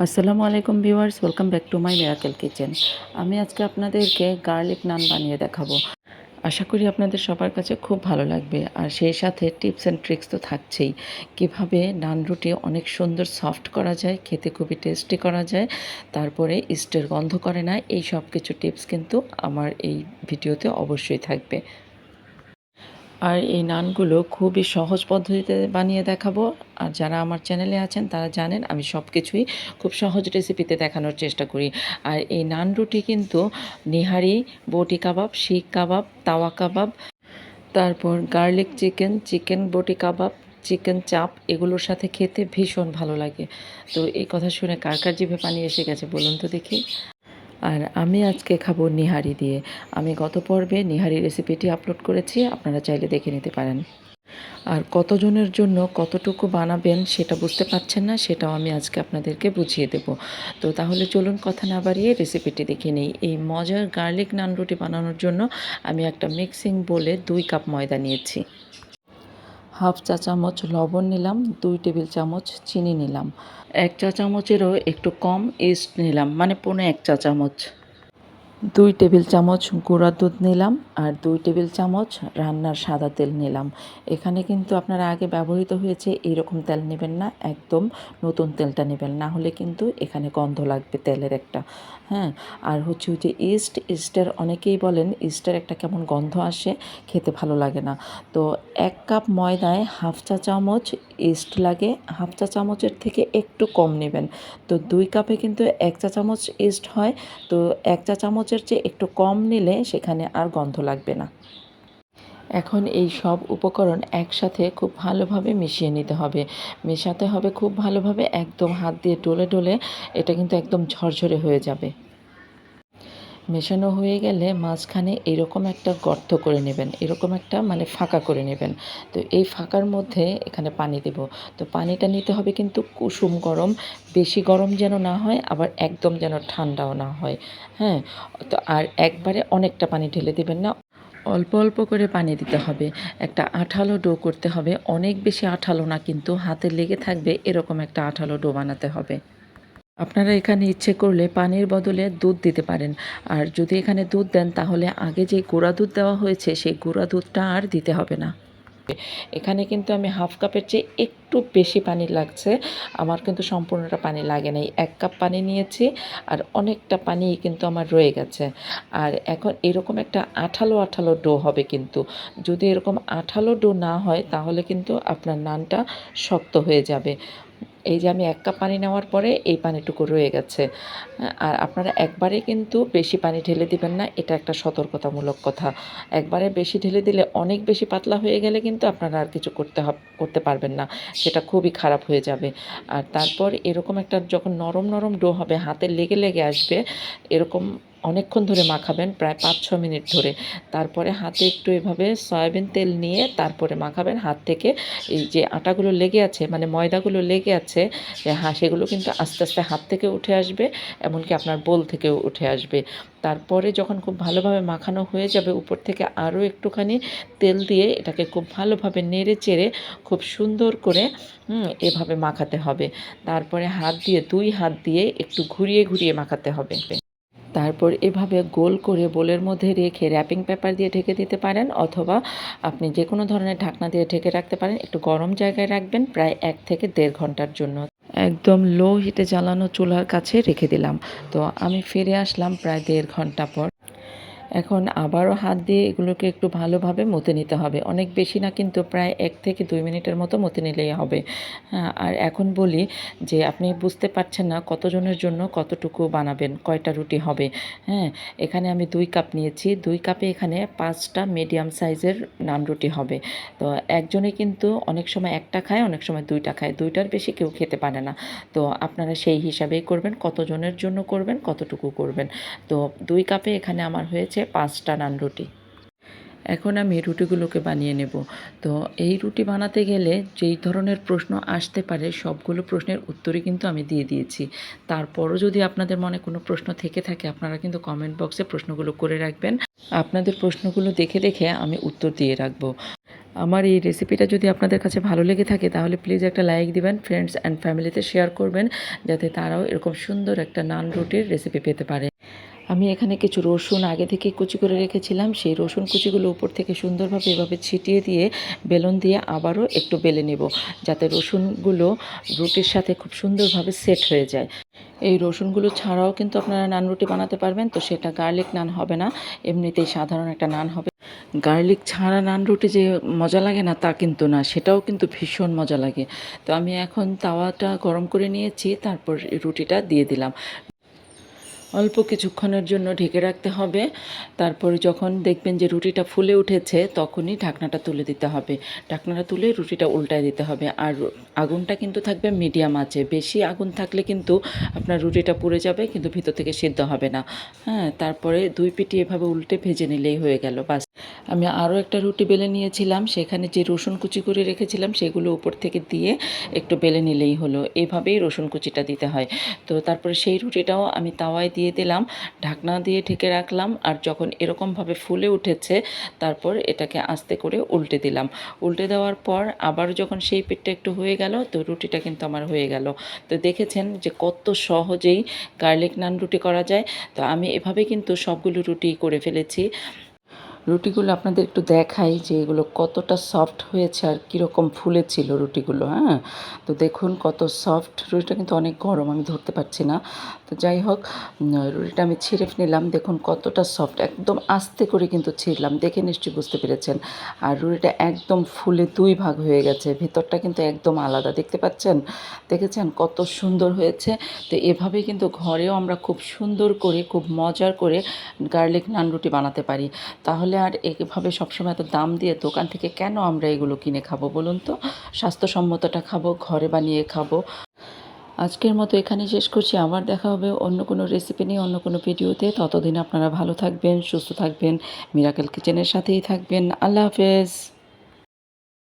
আসসালামু আলাইকুম viewers, welcome back to my miracle kitchen. আমি আজকে আপনাদেরকে গার্লিক নান বানিয়ে দেখাবো। আশা করি আপনাদের সবার কাছে খুব ভালো লাগবে, আর সেই সাথে টিপস অ্যান্ড ট্রিক্স তো থাকছেই। কীভাবে নান রুটি অনেক সুন্দর সফট করা যায়, খেতে খুবই টেস্টি করা যায়, তারপরে ইস্টের গন্ধ করে না, এই সব কিছু টিপস কিন্তু আমার এই ভিডিওতে অবশ্যই থাকবে। আর এই নানগুলো খুবই সহজ পদ্ধতিতে বানিয়ে দেখাবো। আর যারা আমার চ্যানেলে আছেন, তারা জানেন আমি সব কিছুই খুব সহজ রেসিপিতে দেখানোর চেষ্টা করি। আর এই নান রুটি কিন্তু নিহারি, বটি কাবাব, শিখ কাবাব, তাওয়া কাবাব, তারপর গার্লিক চিকেন চিকেন বটি কাবাব, চিকেন চাপ, এগুলোর সাথে খেতে ভীষণ ভালো লাগে। তো এই কথা শুনে কার কার জিভে পানি এসে গেছে বলুন তো দেখি। আর আমি আজকে খাব নিহারি দিয়ে। আমি গত পর্বে নিহারি রেসিপিটি আপলোড করেছি, আপনারা চাইলে দেখে নিতে পারেন। আর কতজনের জন্য কতটুকু বানাবেন সেটা বুঝতে পারছেন না, সেটাও আমি আজকে আপনাদেরকে বুঝিয়ে দেব। তো তাহলে চলুন কথা না বাড়িয়ে রেসিপিটি দেখে নিই। এই মজার গার্লিক নান রুটি বানানোর জন্য আমি একটা মিক্সিং বলে দুই কাপ ময়দা নিয়েছি। হাফ চা চামচ লবণ নিলাম, দুই টেবিল চামচ চিনি নিলাম। এক চা চামচেরও একটু কম ইস্ট নিলাম মানে পৌনে এক চা চামচ। দুই টেবিল চামচ গুঁড়া দুধ নিলাম আর দুই টেবিল চামচ রান্নার সাদা তেল নিলাম। এখানে কিন্তু আপনারা আগে ব্যবহৃত হয়েছে এইরকম তেল নেবেন না, একদম নতুন তেলটা নেবেন, না হলে কিন্তু এখানে গন্ধ লাগবে তেলের একটা। হ্যাঁ আর হচ্ছে যে ইস্ট, ইস্টের অনেকেই বলেন ইস্টের একটা কেমন গন্ধ আসে, খেতে ভালো লাগে না। তো এক কাপ ময়দায় হাফ চা চামচ ইস্ট লাগে, হাফ চা চামচের থেকে একটু কম নেবেন। তো দুই কাপে কিন্তু এক চা চামচ ইস্ট হয়, তো এক চা চামচের চেয়ে একটু কম নিলে সেখানে আর গন্ধ লাগবে না। এখন এই সব উপকরণ একসাথে খুব ভালোভাবে মিশিয়ে নিতে হবে। মেশাতে হবে খুব ভালোভাবে, একদম হাত দিয়ে ডলে ডলে, এটা কিন্তু একদম ঝরঝরে হয়ে যাবে। মেশানো হয়ে গেলে মাঝখানে এরকম একটা গর্ত করে নেবেন, এরকম একটা মানে ফাঁকা করে নেবেন। তো এই ফাঁকার মধ্যে এখানে পানি দেব। তো পানিটা নিতে হবে কিন্তু কুসুম গরম, বেশি গরম যেন না হয়, আবার একদম যেন ঠান্ডাও না হয়। হ্যাঁ তো আর একবারে অনেকটা পানি ঢেলে দেবেন না। অল্প অল্প করে পানি দিতে হবে। একটা আঠালো ডো করতে হবে। অনেক বেশি আঠালো না কিন্তু হাতে লেগে থাকবে এরকম একটা আঠালো ডো বানাতে হবে। আপনারা এখানে ইচ্ছে করলে পানির বদলে দুধ দিতে পারেন। আর যদি এখানে দুধ দেন, তাহলে আগে যে গুঁড়া দুধ দেওয়া হয়েছে, সেই গুঁড়া দুধটা আর দিতে হবে না। এখানে কিন্তু আমি হাফ কাপের চেয়ে একটু বেশি পানি লাগছে। আমার কিন্তু সম্পূর্ণটা পানি লাগে নাই। এক কাপ পানি নিয়েছি, আর অনেকটা পানি কিন্তু আমার রয়ে গেছে। আর এখন এরকম একটা আঠালো আঠালো ডো হবে কিন্তু। যদি এরকম আঠালো ডো না হয়, তাহলে কিন্তু আপনার নানটা শক্ত হয়ে যাবে। এই যে আমি এক কাপ পানি নেওয়ার পরে এই পানিটুকু রয়ে গেছে। আর আপনারা একবারে কিন্তু বেশি পানি ঢেলে দিবেন না, এটা একটা সতর্কতামূলক কথা। একবারে বেশি ঢেলে দিলে অনেক বেশি পাতলা হয়ে গেলে কিন্তু আপনারা আর কিছু করতে করতে পারবেন না। সেটা খুবই খারাপ হয়ে যাবে। আর তারপর এরকম একটা যখন নরম নরম ডো হবে, হাতে লেগে লেগে আসবে, এরকম অনেকক্ষণ ধরে মাখাবেন, প্রায় পাঁচ ছ মিনিট ধরে। তারপরে হাতে একটু এভাবে সয়াবিন তেল নিয়ে তারপরে মাখাবেন। হাত থেকে এই যে আটাগুলো লেগে আছে মানে ময়দাগুলো লেগে আছে হ্যাঁ সেগুলো কিন্তু আস্তে আস্তে হাত থেকে উঠে আসবে, এমনকি আপনার বোল থেকেও উঠে আসবে। তারপরে যখন খুব ভালোভাবে মাখানো হয়ে যাবে, উপর থেকে আরও একটুখানি তেল দিয়ে এটাকে খুব ভালোভাবে নেড়ে চেড়ে খুব সুন্দর করে এভাবে মাখাতে হবে। তারপরে হাত দিয়ে, দুই হাত দিয়ে একটু ঘুরিয়ে ঘুরিয়ে মাখাতে হবে। তারপর এভাবে গোল করে বোলের মধ্যে রেখে র্যাপিং পেপার দিয়ে ঢেকে দিতে পারেন অথবা আপনি যে কোনো ধরনের ঢাকনা দিয়ে ঢেকে রাখতে পারেন। একটু গরম জায়গায় রাখবেন প্রায় এক থেকে দেড় ঘণ্টার জন্য। একদম লো হিটে জ্বালানো চুলার কাছে রেখে দিলাম। তো আমি ফিরে আসলাম প্রায় দেড় ঘণ্টা পর। এখন আবারও হাত দিয়ে এগুলোকে একটু ভালোভাবে মতে নিতে হবে। অনেক বেশি না, কিন্তু প্রায় এক থেকে দুই মিনিটের মতো মতে নিলেই হবে। হ্যাঁ আর এখন বলি যে আপনি বুঝতে পারছেন না কতজনের জন্য কতটুকু বানাবেন, কয়টা রুটি হবে। হ্যাঁ এখানে আমি দুই কাপ নিয়েছি। দুই কাপে এখানে পাঁচটা মিডিয়াম সাইজের নান রুটি হবে। তো একজনে কিন্তু অনেক সময় একটা খায়, অনেক সময় দুইটা খায়। দুইটার বেশি কেউ খেতে পারে না। তো আপনারা সেই হিসাবেই করবেন, কতজনের জন্য করবেন, কতটুকু করবেন। তো দুই কাপে এখানে আমার হয়েছে পাঁচটা নান রুটি। এখন আমি রুটিগুলোকে বানিয়ে নেব। তো এই রুটি বানাতে গেলে যেই ধরনের প্রশ্ন আসতে পারে, সবগুলো প্রশ্নের উত্তরই কিন্তু আমি দিয়ে দিয়েছি। তারপরও যদি আপনাদের মনে কোনো প্রশ্ন থেকে থাকে, আপনারা কিন্তু কমেন্ট বক্সে প্রশ্নগুলো করে রাখবেন। আপনাদের প্রশ্নগুলো দেখে দেখে আমি উত্তর দিয়ে রাখব। আমার এই রেসিপিটা যদি আপনাদের কাছে ভালো লেগে থাকে, তাহলে প্লিজ একটা লাইক দিবেন ফ্রেন্ডস অ্যান্ড ফ্যামিলিতে শেয়ার করবেন, যাতে তারাও এরকম সুন্দর একটা নান রুটির রেসিপি পেতে পারে। আমি এখানে কিছু রসুন আগে থেকে কুচি করে রেখেছিলাম। সেই রসুন কুচিগুলো উপর থেকে সুন্দরভাবে এভাবে ছিটিয়ে দিয়ে বেলন দিয়ে আবারও একটু বেলে নেব, যাতে রসুনগুলো রুটির সাথে খুব সুন্দরভাবে সেট হয়ে যায়। এই রসুনগুলো ছাড়াও কিন্তু আপনারা নান রুটি বানাতে পারবেন, তো সেটা গার্লিক নান হবে না, এমনিতেই সাধারণ একটা নান হবে। গার্লিক ছাড়া নান রুটি যে মজা লাগে না, তা কিন্তু না, সেটাও কিন্তু ভীষণ মজা লাগে। তো আমি এখন তাওয়াটা গরম করে নিয়েছি, তারপর রুটিটা দিয়ে দিলাম। অল্প কিছুক্ষণের জন্য ঢেকে রাখতে হবে। তারপরে যখন দেখবেন যে রুটিটা ফুলে উঠেছে, তখনই ঢাকনাটা তুলে দিতে হবে। ঢাকনাটা তুলে রুটিটা উল্টায় দিতে হবে। আর আগুনটা কিন্তু থাকবে মিডিয়াম আছে বেশি আগুন থাকলে কিন্তু আপনার রুটিটা পুড়ে যাবে, কিন্তু ভিতর থেকে সিদ্ধ হবে না। হ্যাঁ তারপরে দুই পিটি এভাবে উল্টে ভেজে নিলেই হয়ে গেল, বাস। আমি আরও একটা রুটি বেলে নিয়েছিলাম। সেখানে যে রসুন কুচি করে রেখেছিলাম, সেগুলো উপর থেকে দিয়ে একটু বেলে নিলেই হলো। এভাবেই রসুন কুচিটা দিতে হয়। তো তারপরে সেই রুটিটাও আমি তাওয়ায় দিয়ে দিলাম, ঢাকনা দিয়ে ঢেকে রাখলাম আর যখন এরকমভাবে ফুলে উঠেছে তারপর এটাকে আস্তে করে উল্টে দিলাম। উল্টে দেওয়ার পর আবার যখন সেই পেটটা একটু হয়ে গেল তো রুটিটা কিন্তু আমার হয়ে গেল। তো দেখেছেন যে কত সহজেই গার্লিক নান রুটি করা যায়। তো আমি এভাবে কিন্তু সবগুলো রুটি করে ফেলেছি। রুটিগুলো আপনাদের একটু দেখাই যে এগুলো কতটা সফট হয়েছে আর কীরকম ফুলেছিল রুটিগুলো হ্যাঁ? তো দেখুন কত সফট রুটিটা কিন্তু অনেক গরম, আমি ধরতে পারছি না। তো যাই হোক রুটিটা আমি ছিঁড়ে নিলাম, দেখুন কতটা সফট একদম আস্তে করে কিন্তু ছিঁড়লাম, দেখে নিশ্চয়ই বুঝতে পেরেছেন। আর রুটিটা একদম ফুলে দুই ভাগ হয়ে গেছে, ভেতরটা কিন্তু একদম আলাদা, দেখতে পাচ্ছেন? দেখেছেন কত সুন্দর হয়েছে? তো এভাবে কিন্তু ঘরেও আমরা খুব সুন্দর করে, খুব মজার করে গার্লিক নান রুটি বানাতে পারি। তাহলে আর এভাবে সবসময় এত দাম দিয়ে দোকান থেকে কেন আমরা এগুলো কিনে খাব বলুন তো? স্বাস্থ্যসম্মতটা খাব, ঘরে বানিয়ে খাব। আজকের মতো এখানেই শেষ করছি। আবার দেখা হবে অন্য কোনো রেসিপি নিয়ে, অন্য কোনো ভিডিওতে। ততদিন আপনারা ভালো থাকবেন, সুস্থ থাকবেন। মিরাকেল কিচেনের সাথেই থাকবেন। আল্লাহ হাফেজ।